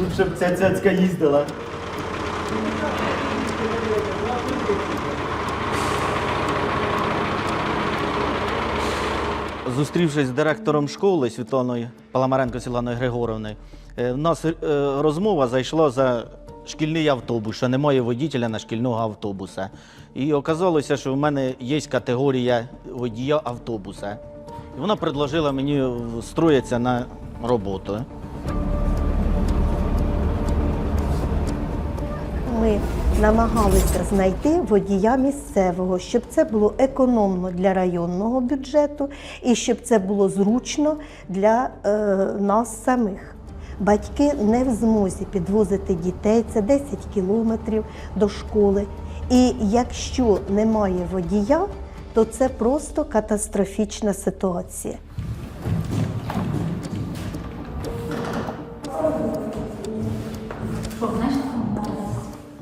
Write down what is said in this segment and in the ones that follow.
Лучше б ця цяцька їздила. Зустрівшись з директором школи Світланою Паламаренко Світланою Григоровною, е, в нас е, розмова зайшла за шкільний автобус, що немає водителя на шкільного автобуса. І оказалося, що в мене є категорія водія автобуса. І вона предложила мені встроїтися на роботу. Ми намагалися знайти водія місцевого, щоб це було економно для районного бюджету і щоб це було зручно для е, нас самих. Батьки не в змозі підвозити дітей, це 10 кілометрів до школи. І якщо немає водія, то це просто катастрофічна ситуація.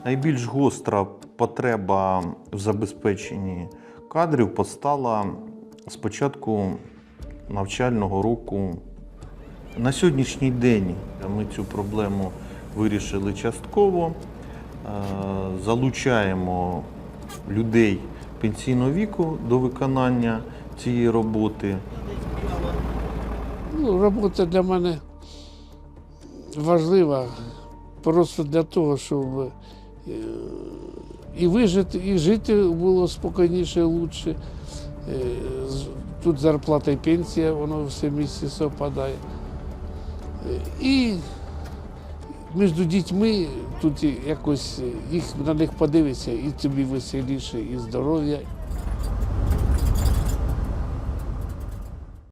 Найбільш гостра потреба в забезпеченні кадрів постала з початку навчального року. На сьогоднішній день ми цю проблему вирішили частково. Е, Залучаємо людей пенсійного віку до виконання цієї роботи. Ну, робота для мене важлива просто для того, щоб і вижити, і жити було спокійніше, краще. Е, Тут зарплата і пенсія, воно все місце совпадає. Е, І між дітьми тут якось їх на них подивишся, і тобі веселіше, і здоров'я,